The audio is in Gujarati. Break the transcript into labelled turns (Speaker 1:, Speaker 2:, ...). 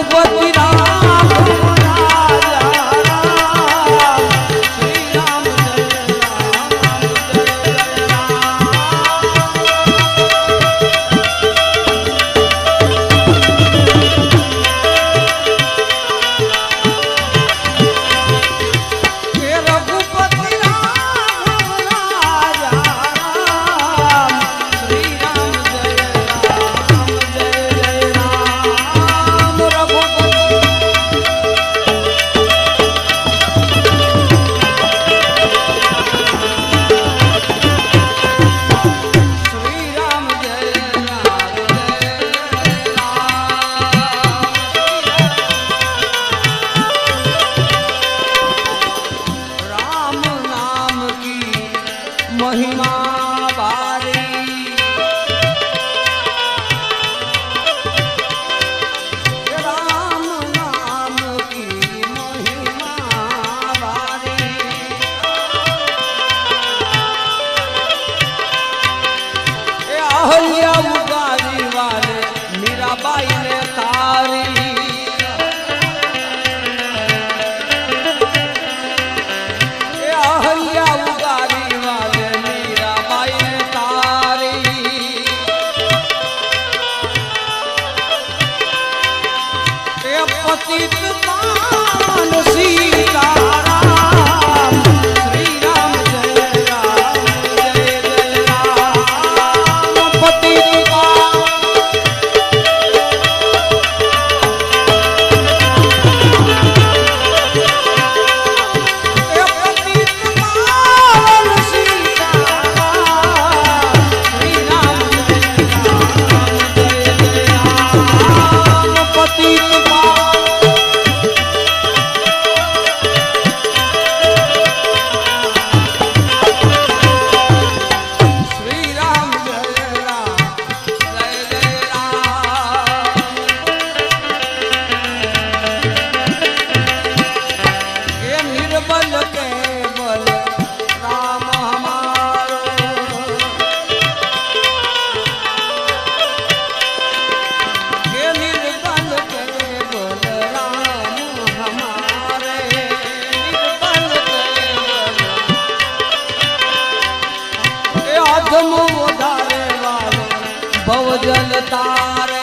Speaker 1: রঘুপতি પતિત આધમ વધારે વાળો. ભવજલ તારે